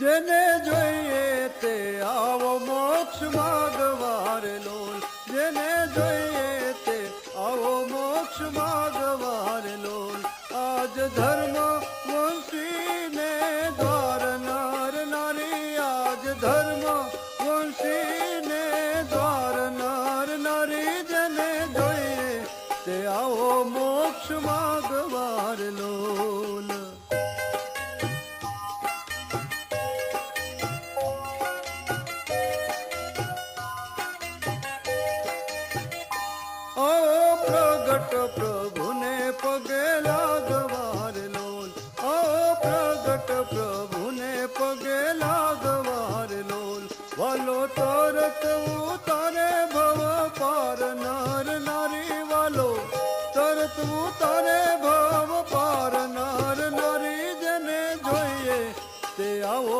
જેને જોઈએ તે આવો મોક્ષ માગવાર લોલ. જેને જોઈએ તે આવો મોક્ષ માગવાર લોલ. આજ ધર્મ વંશીને દ્વાર નર નારી આજ ધર્મ વંશીને દ્વાર નર નારી, જેને જોઈએ તે આવો મોક્ષ માગવાર લોલ. ઓ પ્રગટ પ્રભુને પગે લાગવાર લોલ. ઓ પ્રગટ પ્રભુને પગે લાગવાર લોલ. વાલો તરત ઉતારે ભવ પાર નર નારી વાલો. તરત ઉતારે ભવ પાર નર નારી જેને જોઈએ તે આવો